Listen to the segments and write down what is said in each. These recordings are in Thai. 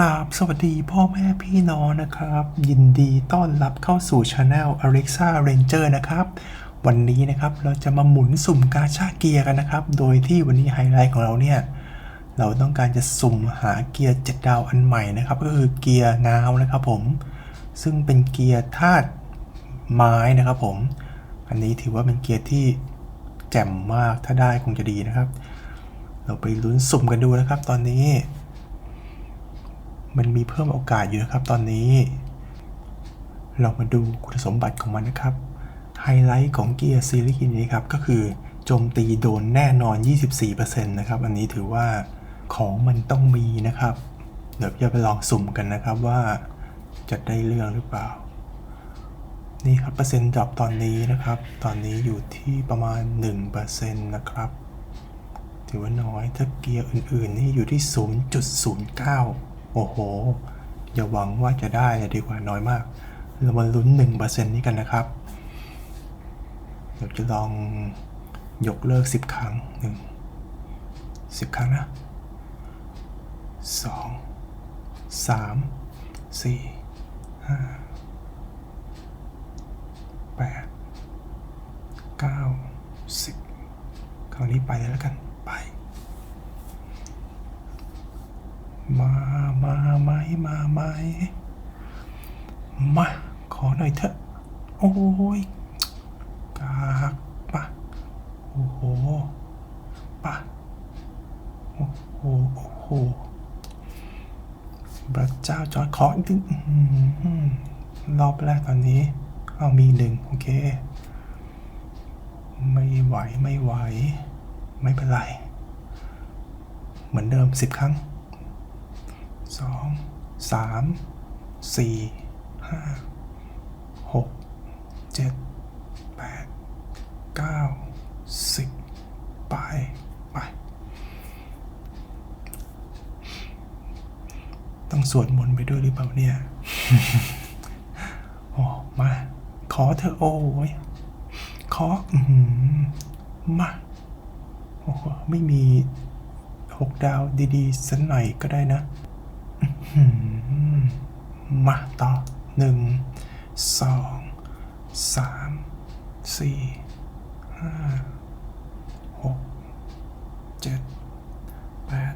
ราบสวัสดีพ่อแม่พี่น้องนะครับ ยินดีต้อนรับเข้าสู่ช anel Alexa Ranger นะครับ วันนี้นะครับเราจะมาหมุนสุ่มกาชาเกียร์กันนะครับ โดยที่วันนี้ไฮไลท์ของเราเนี่ย เราต้องการจะสุ่มหาเกียร์7ดาวอันใหม่นะครับ ก็คือเกียร์นาวนะครับผม ซึ่งเป็นเกียร์ธาตุไม้นะครับผม อันนี้ถือว่าเป็นเกียร์ที่แจ่มมากถ้าได้คงจะดีนะครับ เราไปลุ้นสุ่มกันดูนะครับ ตอนนี้ มันมีเพิ่มโอกาสอยู่นะครับตอนนี้ เรามาดูคุณสมบัติของมันนะครับ ไฮไลท์ของเกียร์ซีรีส์นี้ครับ ก็คือโจมตีโดนแน่นอน 24%นะครับ อันนี้ถือว่าของมันต้องมีนะครับ เดี๋ยวจะไปลองสุ่มกันนะครับว่าจะได้เรื่องหรือเปล่า นี่ครับเปอร์เซ็นต์ดรอปตอนนี้นะครับ ตอนนี้อยู่ที่ประมาณ 1%นะครับ ถือว่าน้อยถ้าเกียร์อื่นๆนี่อยู่ที่ 0.09 โอ้โห อย่าหวังว่าจะได้ดีกว่าน้อยมาก เรามาลุ้น1%นี้กันนะครับเดี๋ยวจะลองยกเลิก 10 ครั้ง 1 10 ครั้งนะ 2 3 4 5 8 9 10 คราวนี้ไปเลยแล้วกัน ไป มามาไหมมาไหมมา ขอหน่อยเถอะ โอ้ยกากปะโอ้โหปะโอ้โหโอ้โหพระเจ้าจอดขออีกทีรอบแรกตอนนี้ เอามีหนึ่งโอเค ไม่ไหวไม่ไหว ไม่เป็นไร เหมือนเดิมสิบครั้ง สองสามสี่ห้าหกเจ็ดแปดเก้าสิบไปไปต้องสวดมนต์ไปด้วยหรือเปล่าเนี่ยโอ้มา ขอเธอะโอ้ยขออือหือมาโอ้โหไม่มีหกดาวดีๆสักหน่อยก็ได้นะอื้อหือ มาต่อหนึ่งสองสามสี่ห้าหกเจ็ดแปด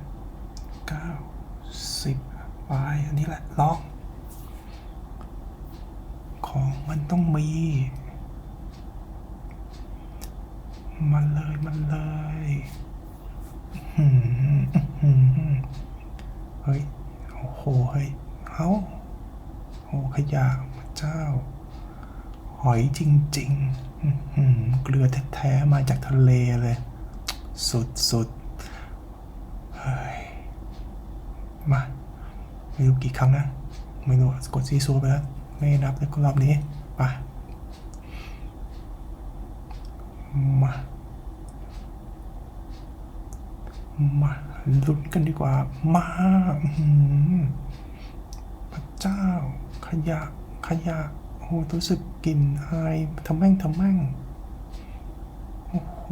เก้าสิบไปอันนี้แหละล็องของมันต้องมี มันเลยมันเลยเฮ้ย โหเฮ้ยเอาโอ้ขยะเจ้า หอยจริงๆเกลือแท้ๆมาจากทะเลเลย สุดสุดเฮ้ยมาไม่รู้กี่ครั้งนะ ไม่รู้กดซีซัวไปแล้ว ไม่นับเลยรอบนี้ ไป มา มาลุ้นกันดีกว่า มาพระเจ้า ขยะ ขยะ โอ้โหรู้สึกกลิ่นอายทำแม่งทำแม่ง โอ้โห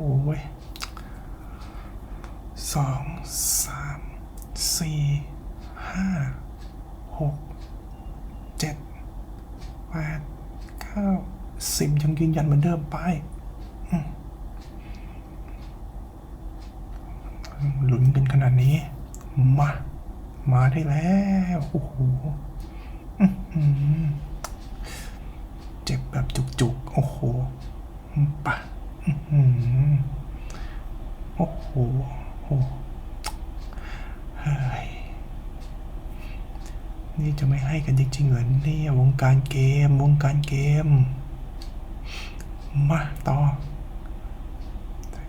สองสามสี่ห้าหกเจ็ดแปดเก้าสิบยังยืนยันเหมือนเดิมไป ลุ้นกันขนาดนี้ มา มาได้แล้ว โอ้โหเจ็บแบบจุกๆ โอ้โหปะโอ้โหโอ้เฮ้ย นี่จะไม่ให้กันจริงๆเหรอเนี่ยวงการเกม วงการเกม มาต่อ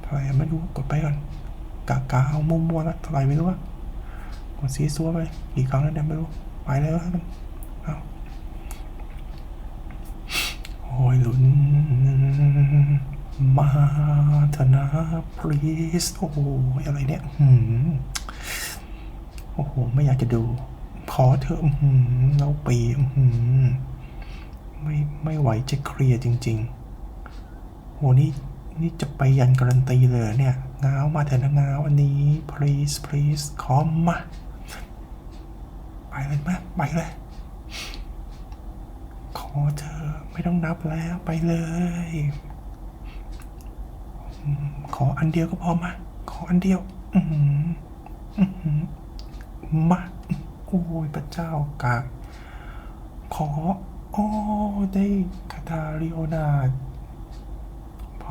เท่าไหร่ไม่รู้กดไปก่อน กากาเอามั่วๆแล้วเท่าไหร่ไม่รู้ว่ากดซีซัวไปกี่ครั้งแล้วเนี่ยไม่รู้ไปแล้วกันเอาโอ้ยลุ้นมาเถอะนะ please โอ้โหอะไรเนี่ยหืมโอ้โห ไม่อยากจะดู ขอเถอะอื้อหืมแล้วปีอื้อหืมไม่ไม่ไหวจะเคลียร์จริง ๆ โหนี่ นี่จะไปยันการันตีเลยเนี่ยง้าวมาเถอะนะง้าวอันนี้ please please ขอมา ไปเลยมาไปเลย ขอเธอไม่ต้องนับแล้วไปเลย ขออันเดียวก็พอมา ขออันเดียวมาโอ้ยพระเจ้ากากขอ โอ้ได้คาทาริโอนา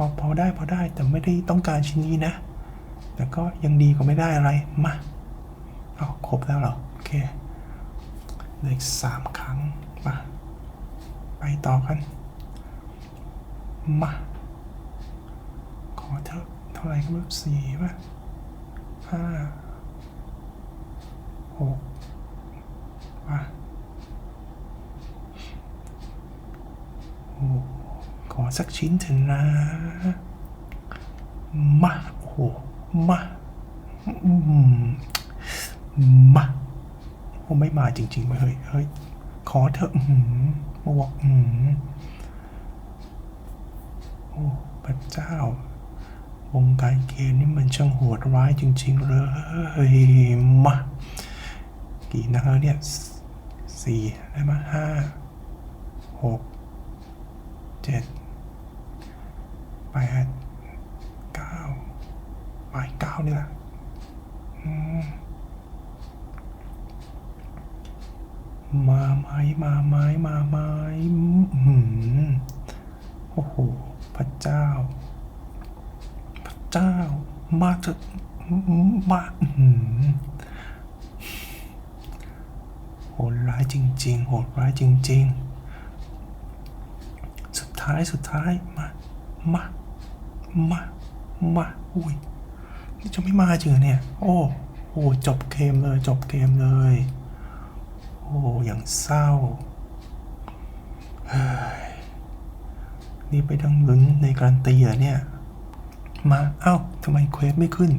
อพอได้พอได้แต่ไม่ได้ต้องการชิ้นนี้นะ แต่ก็ยังดีกว่าไม่ได้อะไร มาเอาครบแล้วเหรอ โอเคเหลืออีกสามครั้ง มา ไปต่อกัน มา ขอเถอะเท่าไหร่ก็ไม่สี่ป่ะห้าหกมาโอ้ขอ สักชิ้นเถอะนะ มา โอ้โห มาอืมมาโอ้ไม่มาจริงๆเว้ยเฮ้ยเฮ้ย ขอเถอะอืมมาบอกอืมโอ้พระเจ้าวงการเกมนี่มันช่างโหดร้ายจริง ๆ เลย มา กี่นัดแล้วเนี่ยสสี่ได้มาห้าหกเจ็ด ดเก้าไปเก้านี่แหละมาไหมมาไหมมาไมอืมโอ้โห พระเจ้า พระเจ้า มาเถอะมาโหดร้ายจริง ๆ โหดร้ายจริง ๆ สุดท้ายสุดท้าย มา มา มามาอุ้ยนี่จะไม่มาจริงเหรอเนี่ย โอ้โหจบเกมเลย จบเกมเลย โอ้อย่างเศร้าเฮ้ยนี่ไปดังลุ้นในการตีเหรอเนี่ย มาเอ้าทำไมเควสไม่ขึ้น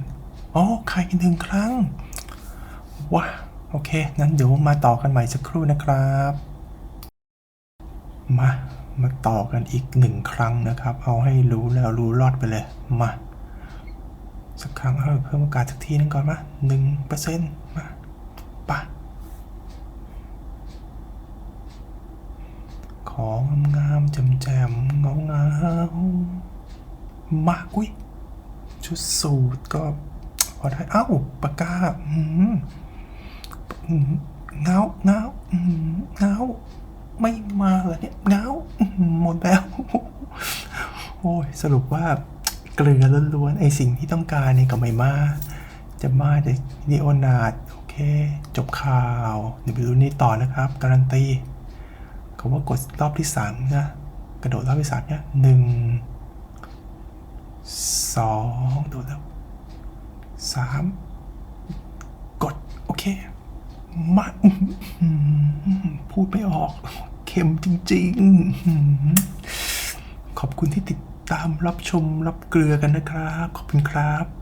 อ๋อใครหนึ่งครั้งว้าโอเคงั้นเดี๋ยวมาต่อกันใหม่สักครู่นะครับ มามาต่อกันอีกหนึ่งครั้งนะครับ เอาให้รู้แล้วรู้รอดไปเลย มา สักครั้งเอาเพิ่มโอกาสสักทีนึงก่อนมาหนึ่งเปอร์เซ็นต์มาปะของงามๆแจ่มๆเงาเงาๆมาอุ้ยชุดสูตรก็พอได้เอ้าปากกาอืมเงาเงาเงา ไม่มาเหรอเนี่ยเงาหมดแล้ว โอ้ยสรุปว่าเกลือล้วนๆไอสิ่งที่ต้องการเนี่ยก็ไม่มา จะมาแต่นีโอนาดโอเค จบข่าว เดี๋ยวไปดูนี่ต่อนะครับ การันตีเขาว่ากดรอบที่สามนะกระโดดรอบที่สามเนี่ยหนึ่งสองโดดแล้วสามกด โอเคมาพูดไม่ออก เค็มจริง ๆ ขอบคุณที่ติดตามรับชมรับเกลือกันนะครับ ขอบคุณครับ